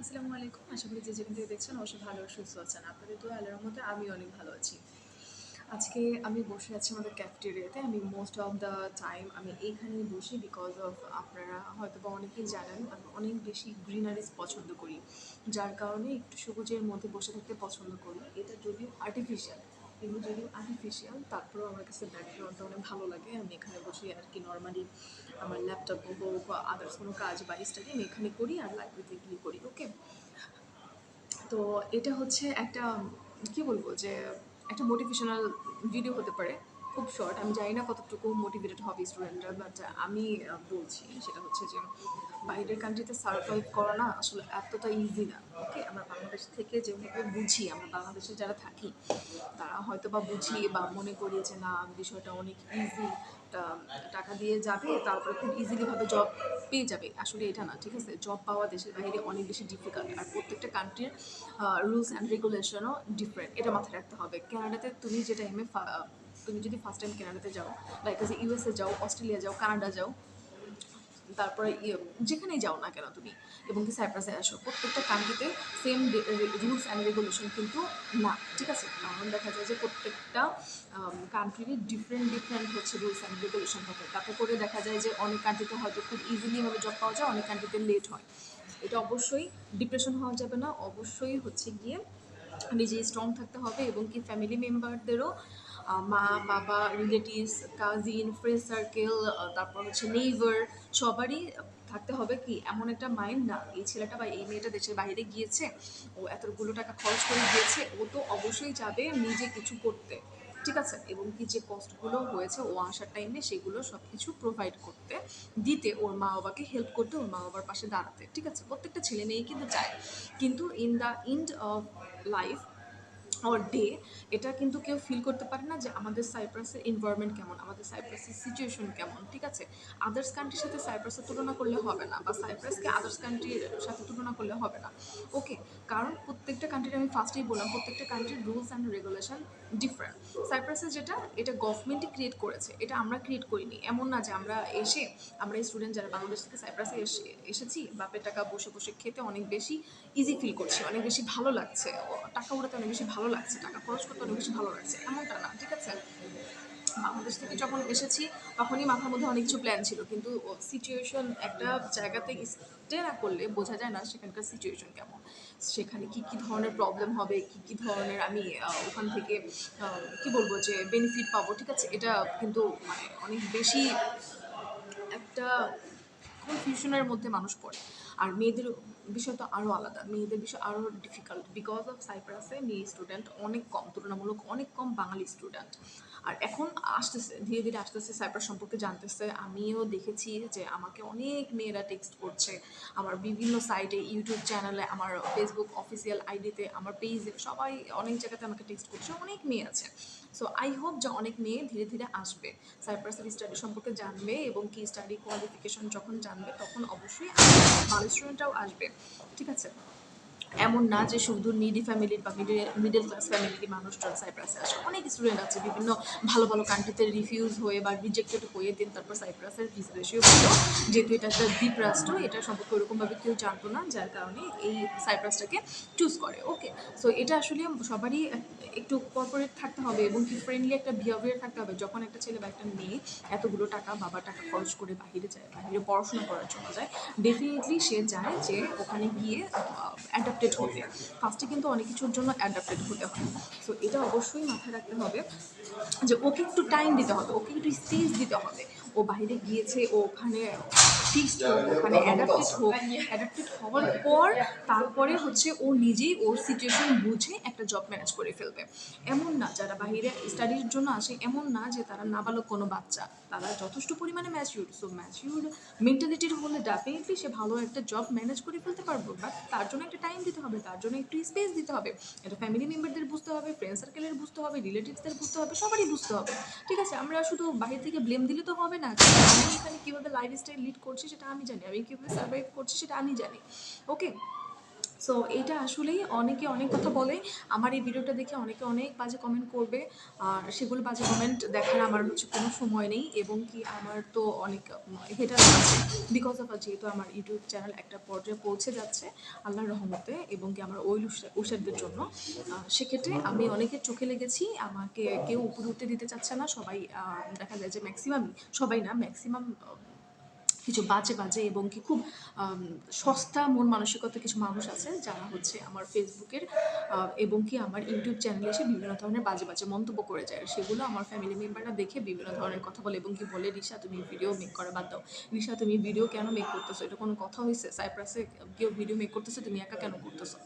আসসালামু আলাইকুম। আশা করি যে যেখান থেকে দেখছেন অবশ্যই ভালো সুস্থ আছেন। আপনাদের তো আল্লাহর মধ্যে আমি অনেক ভালো আছি। আজকে আমি বসে আছি আমাদের ক্যাফটেরিয়াতে আমি মোস্ট অফ দ্য টাইম আমি এইখানেই বসি বিকজ অফ আপনারা হয়তো বা অনেকেই জানেন, আমি অনেক বেশি গ্রিনারিজ পছন্দ করি। যার কারণে একটু সবুজের মধ্যে বসে থাকতে পছন্দ করি। এটা যদিও আর্টিফিশিয়াল এগুলো যদিও আর্টিফিশিয়াল তারপরেও আমার কাছে ব্যাকগ্রাউন্ডটা অনেক ভালো লাগে। আমি এখানে বসে আর কি নর্মালি আমার ল্যাপটপ হোক বা আদার্স কোনো কাজ বা স্টাডি আমি এখানে করি আর লাইব্রেরিতে গিয়ে করি ওকে তো এটা হচ্ছে একটা, কি বলব যে, একটা মোটিভেশনাল ভিডিও হতে পারে, খুব শর্ট আমি জানি না কতটুকু মোটিভেটেড হবে স্টুডেন্টরা বাট আমি বলছি সেটা হচ্ছে যে, বাইরের কান্ট্রিতে সার্ভাইভ করা না আসলে এতটা ইজি না ওকে আমরা বাংলাদেশ থেকে যেভাবে বুঝি আমরা বাংলাদেশে যারা থাকি তারা হয়তো বা বুঝি বা মনে করি যে না বিষয়টা অনেক ইজি টাকা দিয়ে যাবে তারপরে খুব ইজিলি ভাবে জব পেয়ে যাবে। আসলে এটা না ঠিক আছে? জব পাওয়া দেশের বাইরে অনেক বেশি ডিফিকাল্ট আর প্রত্যেকটা কান্ট্রির রুলস অ্যান্ড রেগুলেশনও ডিফারেন্ট এটা মাথায় রাখতে হবে। কানাডাতে তুমি যে টাইমে তুমি যদি ফার্স্ট টাইম কানাডাতে যাও লাইক ইউএসএ যাও অস্ট্রেলিয়া যাও কানাডা যাও তারপরে ইয়ে, যেখানেই যাও না কেন তুমি, এবং কি সাইপ্রাসে আসো, প্রত্যেকটা কান্ট্রিতে সেম রুলস অ্যান্ড রেগুলেশন কিন্তু না, ঠিক আছে? কারণ দেখা যায় যে প্রত্যেকটা কান্ট্রিরই ডিফারেন্ট ডিফারেন্ট হচ্ছে রুলস অ্যান্ড রেগুলেশন থাকে। তাতে করে দেখা যায় যে অনেক কান্ট্রিতে হয়তো খুব ইজিলি ভাবে জব পাওয়া যায়, অনেক কান্ট্রিতে লেট হয়। এটা অবশ্যই ডিপ্রেশন হওয়া যাবে না, অবশ্যই হচ্ছে গিয়ে নিজে স্ট্রং থাকতে হবে, এবং কি ফ্যামিলি মেম্বারদেরও মা, বাবা রিলেটিভস কাজিন ফ্রেন্ড সার্কেল তারপর হচ্ছে নেইবার সবারই থাকতে হবে কি? এমন একটা মাইন্ড না। এই ছেলেটা বা এই মেয়েটা দেশের বাইরে গিয়েছে, ও এতগুলো টাকা খরচ করে গিয়েছে, ও তো অবশ্যই যাবে নিজে কিছু করতে। ঠিক আছে? এবং কি যে কষ্টগুলো হয়েছে, ও আসার টাইমে সেগুলো সব কিছু প্রোভাইড করতে, দিতে, ওর মা বাবাকে হেল্প করতে, ওর মা বাবার পাশে দাঁড়াতে। ঠিক আছে? প্রত্যেকটা ছেলে মেয়েই কিন্তু চায়। কিন্তু in the end of life or day এটা কিন্তু কেউ ফিল করতে পারে না যে আমাদের সাইপ্রাসের এনভায়রনমেন্ট কেমন, আমাদের সাইপ্রাসের সিচুয়েশন কেমন, ঠিক আছে? আদার্স কান্ট্রির সাথে সাইপ্রাসের তুলনা করলে হবে না বা সাইপ্রাসকে আদার্স কান্ট্রির সাথে তুলনা করলে হবে না। ওকে কারণ প্রত্যেকটা কান্ট্রির আমি ফার্স্টেই বললাম, প্রত্যেকটা কান্ট্রির রুলস অ্যান্ড রেগুলেশন ডিফারেন্ট সাইপ্রাসে যেটা, এটা গভর্নমেন্টই ক্রিয়েট করেছে, এটা আমরা ক্রিয়েট করিনি। এমন না যে আমরা এসে, আমরা স্টুডেন্ট যারা বাংলাদেশ থেকে সাইপ্রাসে এসে, এসেছি, বাপের টাকা বসে বসে খেতে অনেক বেশি ইজি ফিল করছি, অনেক বেশি ভালো লাগছে টাকা উড়াতে অনেক বেশি ভালো লাগছে, টাকা খরচ করতে অনেক বেশি ভালো লাগছে। এমনটা না, ঠিক আছে? বাংলাদেশ থেকে যখন এসেছি, তখনই মাথার মধ্যে অনেক কিছু প্ল্যান ছিল, কিন্তু সিচুয়েশন একটা জায়গাতে স্টে না করলে বোঝা যায় না সেখানকার সিচুয়েশন কেমন। সেখানে কি কি ধরনের প্রবলেম হবে, কি কি ধরনের আমি ওখান থেকে কি বলব যে বেনিফিট পাবো, ঠিক আছে? এটা কিন্তু মানে অনেক বেশি একটা কনফিউশনের মধ্যে মানুষ পড়ে। আর মেয়েদের বিষয় তো আরও আলাদা। মেয়েদের বিষয় আরও ডিফিকাল্ট বিকজ অফ সাইপ্রাসে মেয়ে স্টুডেন্ট অনেক কম, তুলনামূলক অনেক কম বাঙালি স্টুডেন্ট আর এখন আসতেছে, ধীরে ধীরে আসতেছে সাইপ্রাস সম্পর্কে জানতেছে। আমিও দেখেছি যে আমাকে অনেক মেয়েরা টেক্সট করছে। আমার বিভিন্ন সাইটে ইউটিউব চ্যানেলে আমার ফেসবুক অফিসিয়াল আইডিতে আমার পেজে সবাই অনেক জায়গাতে আমাকে টেক্সট করছে। অনেক মেয়ে আছে। সো আই হোপ যে অনেক মেয়ে ধীরে ধীরে আসবে। সাইপ্রাসের স্টাডি সম্পর্কে জানবে এবং কি স্টাডি কোয়ালিফিকেশন যখন জানবে, তখন অবশ্যই ভালো স্টুডেন্টরাও আসবে। ঠিক আছে? এমন না যে শুধু নিডি ফ্যামিলির বা মিডিল মিডল ক্লাস ফ্যামিলির মানুষজন সাইপ্রাসে আসে। অনেক স্টুডেন্ট আছে, বিভিন্ন ভালো ভালো কান্ট্রিতে রিফিউজ হয়ে বা রিজেক্টেড হয়ে দেন তারপর সাইপ্রাসের ভিসা রেশিও ভালো যেহেতু এটা একটা দ্বীপ রাষ্ট্র, এটা সম্পর্কে ওরকমভাবে কেউ জানতো না, যার কারণে এই সাইপ্রাসটাকে চুজ করে। ওকে সো এটা আসলে সবারই একটু কর্পোরেট থাকতে হবে এবং কি ফ্রেন্ডলি একটা বিহেভিয়ার থাকতে হবে। যখন একটা ছেলে বা একটা মেয়ে এতগুলো টাকা বাবা টাকা খরচ করে বাইরে যায়, বাইরে পড়াশোনা করার জন্য যায় ডেফিনেটলি সে যায় যে ওখানে গিয়ে অ্যাডাপ্টেড হতে ফার্স্টে কিন্তু অনেক কিছুর জন্য অ্যাডাপ্টেড হতে হয়। সো এটা অবশ্যই মাথায় রাখতে হবে যে, ওকে একটু টাইম দিতে হবে, ওকে একটু স্পেস দিতে হবে। ও বাইরে গিয়েছে ও ওখানে ফিক্সড হোক ওখানে অ্যাডাপ্টেড হোক অ্যাডাপ্টেড হওয়ার পর তারপরে হচ্ছে ও নিজেই ওর সিচুয়েশন বুঝে একটা জব ম্যানেজ করে ফেলবে। এমন না যারা বাইরে স্টাডির জন্য আসে এমন না যে তারা নাবালক কোনো বাচ্চা। তারা যথেষ্ট পরিমাণে ম্যাচিউর সো ম্যাচিউর মেন্টালিটির হলে ডেফিনেটলি সে ভালো একটা জব ম্যানেজ করে ফেলতে পারব বাট তার জন্য একটা টাইম দিতে হবে তার জন্য একটু স্পেস দিতে হবে। এটা ফ্যামিলি মেম্বারদের বুঝতে হবে ফ্রেন্ড সার্কেলের বুঝতে হবে রিলেটিভসদের বুঝতে হবে সবারই বুঝতে হবে। ঠিক আছে আমরা শুধু বাইরে থেকে ব্লেম দিলে তো হবে না কারণ আমি এখানে কীভাবে লাইফ স্টাইল লিড করছি সেটা আমি জানি, আমি কীভাবে সার্ভাইভ করছি সেটা আমি জানি ওকে সো এটা আসলেই অনেকে অনেক কথা বলে। আমার এই ভিডিওটা দেখে অনেকে অনেক বাজে কমেন্ট করবে। আর সেগুলো বাজে কমেন্ট দেখার আমার হচ্ছে কোনো সময় নেই এবং কি আমার তো অনেক হেটার আছে বিকজ অফ যেহেতু আমার ইউটিউব চ্যানেল একটা পর্যায়ে পৌঁছে যাচ্ছে আল্লাহর রহমতে এবং কি আমার ওই উষারদের জন্য। সেক্ষেত্রে আমি অনেকের চোখে লেগেছি। আমাকে কেউ উপরে উঠতে দিতে চাচ্ছে না। সবাই দেখা যায় যে ম্যাক্সিমাম সবাই না ম্যাক্সিমাম কিছু বাজে বাজে এবং কি খুব সস্তা মন মানসিকতা কিছু মানুষ আছে যারা হচ্ছে আমার ফেসবুকের এবং কি আমার ইউটিউব চ্যানেলে এসে বিভিন্ন ধরনের বাজে বাজে মন্তব্য করে যায়। সেগুলো আমার ফ্যামিলি মেম্বাররা দেখে বিভিন্ন ধরনের কথা বলে এবং কি বলে রিসা তুমি ভিডিও মেক করা বাদ দাও। রিসা তুমি ভিডিও কেন মেক করতেছো? এটা কোনো কথা হয়েছে সাইপ্রাসে কেউ ভিডিও মেক করতেছো? তুমি একা কেন করতেছো?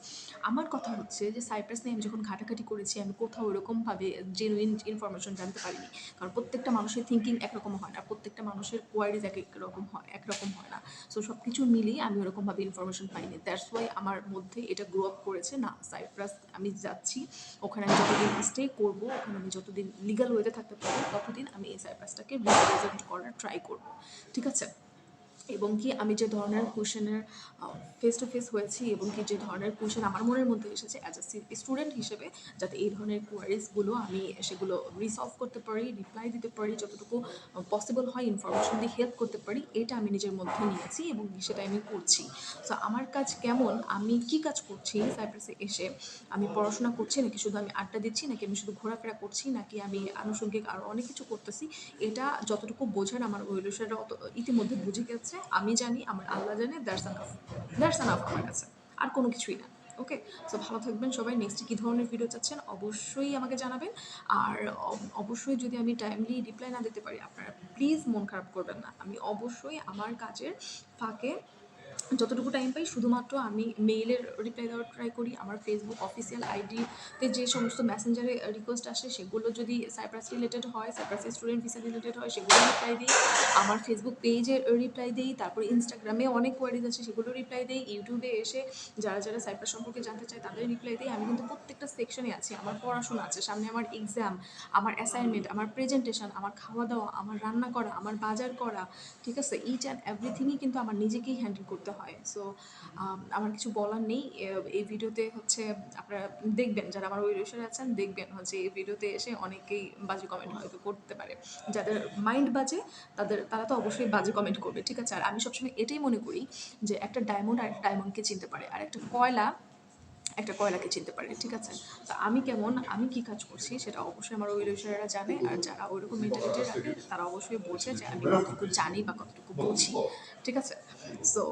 আমার কথা হচ্ছে যে সাইপ্রাস নিয়ে আমি যখন ঘাটাঘাটি করেছি, আমি কোথাও এরকমভাবে জেনুইন ইনফরমেশন জানতে পারিনি। কারণ প্রত্যেকটা মানুষের থিঙ্কিং একরকম হয় না। প্রত্যেকটা মানুষের কোয়ারিজ এক এক রকম হয়। একরকম হয় না। সো সব কিছু মিলিয়ে আমি ওরকমভাবে ইনফরমেশন পাইনি। দ্যাটস ওয়াই আমার মধ্যে এটা গ্রো আপ করেছে, না সাইপ্রাস আমি যাচ্ছি। ওখানে আমি যতদিন স্টে করব, ওখানে আমি যতদিন লিগাল ওয়েতে থাকতে পারব, ততদিন আমি এই সাইপ্রাসটাকে রিপ্রেজেন্ট করার ট্রাই করব। ঠিক আছে? এবং কি আমি যে ধরনের কোশ্চেনের ফেস টু ফেস হয়েছি এবং কি যে ধরনের কোশ্চেন আমার মনের মধ্যে এসেছে অ্যাজ এ স্টুডেন্ট হিসেবে, যাতে এই ধরনের কোয়ারিজগুলো আমি সেগুলো রিসলভ করতে পারি রিপ্লাই দিতে পারি, যতটুকু পসিবল হয় ইনফরমেশন দিয়ে হেল্প করতে পারি, এটা আমি নিজের মধ্যে নিয়েছি এবং সেটা আমি করছি। সো আমার কাজ কেমন? আমি কি কাজ করছি সাইপ্রাসে এসে? আমি পড়াশোনা করছি, নাকি শুধু আমি আড্ডা দিচ্ছি, নাকি আমি শুধু ঘোরাফেরা করছি, নাকি আমি আনুষঙ্গিক আরও অনেক কিছু করতেছি, এটা যতটুকু বোঝার আমার ওয়েলুসাররা অত, ইতিমধ্যে বুঝে গেছে। আমি জানি, আমার আল্লাহ জানে দ্যাটস আনাফ দ্যাটস আমার কাছে, আর কোনো কিছুই না ওকে সো ভালো থাকবেন সবাই নেক্সট কী ধরনের ভিডিও চাচ্ছেন অবশ্যই আমাকে জানাবেন, আর অবশ্যই যদি আমি টাইমলি রিপ্লাই না দিতে পারি, আপনারা প্লিজ মন খারাপ করবেন না, আমি অবশ্যই আমার কাজের ফাঁকে যতটুকু টাইম পাই শুধুমাত্র আমি মেইলের রিপ্লাই দেওয়ার ট্রাই করি, আমার ফেসবুক অফিসিয়াল আইডিতে যে সমস্ত মেসেঞ্জারে রিকোয়েস্ট আসে সেগুলো যদি সাইপ্রাস রিলেটেড হয় সাইপ্রাস স্টুডেন্ট ভিসা রিলেটেড হয় সেগুলো রিপ্লাই দিই। আমার ফেসবুক পেজে রিপ্লাই দিই, তারপরে ইনস্টাগ্রামে অনেক কোয়ারিজ আছে সেগুলো রিপ্লাই দিই। ইউটিউবে এসে যারা যারা সাইপ্রাস সম্পর্কে জানতে চায় তাদের রিপ্লাই দিই। আমি কিন্তু প্রত্যেকটা সেকশনে আছি, আমার পড়াশোনা আছে, সামনে আমার এক্সাম আমার অ্যাসাইনমেন্ট আমার প্রেজেন্টেশন আমার খাওয়া দাওয়া, আমার রান্না করা, আমার বাজার করা, ঠিক আছে? ইচ অ্যান্ড এভরিথিংই কিন্তু আমার নিজেকেই হ্যান্ডেল করতে হয়। সো আমার কিছু বলার নেই। এই ভিডিওতে হচ্ছে আপনারা দেখবেন, যারা আমার ওই রেশনে আছেন, দেখবেন হচ্ছে এই ভিডিওতে এসে অনেকেই বাজে কমেন্ট হয়তো করতে পারে। যাদের মাইন্ড বাজে, তাদের, তারা তো অবশ্যই বাজে কমেন্ট করবে, ঠিক আছে? আর আমি সবসময় এটাই মনে করি যে একটা ডায়মন্ড আর একটা ডায়মন্ডকে চিনতে পারে। আর একটা কয়লা একটা কয়লাকে চিনতে পারে ঠিক আছে? তো আমি কেমন, আমি কি কাজ করছি সেটা অবশ্যই আমার ওই রেশারেরা জানে, আর যারা ওইরকম মেন্টালিটি রাখে তারা অবশ্যই বোঝে যে আমি কতটুকু জানি বা কতটুকু বুঝি, ঠিক আছে? সো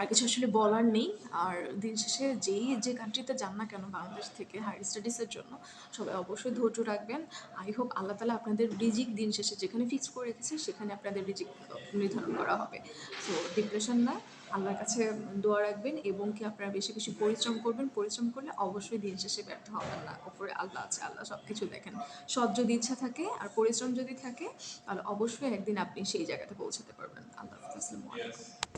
আর কিছু আসলে বলার নেই, আর দিন শেষে যেই যে কান্ট্রিতে যান না কেন, বাংলাদেশ থেকে হায়ার স্টাডিজের জন্য, সবাই অবশ্যই ধৈর্য রাখবেন। আই হোপ আল্লাহ তালা আপনাদের রিজিক দিন শেষে যেখানে ফিক্স করে রেখেছে, সেখানে আপনাদের রিজিক নির্ধারণ করা হবে। সো ডিপ্রেশন না আল্লাহর কাছে দোয়া রাখবেন এবং কি আপনারা বেশি বেশি পরিশ্রম করবেন, পরিশ্রম করলে অবশ্যই দিন শেষে ব্যর্থ হবেন না। ওপরে আল্লাহ আছে, আল্লাহ সব কিছু দেখেন। সৎ যদি ইচ্ছা থাকে আর পরিশ্রম যদি থাকে, তাহলে অবশ্যই একদিন আপনি সেই জায়গাতে পৌঁছাতে পারবেন। আল্লাহ আসসালামু আলাইকুম।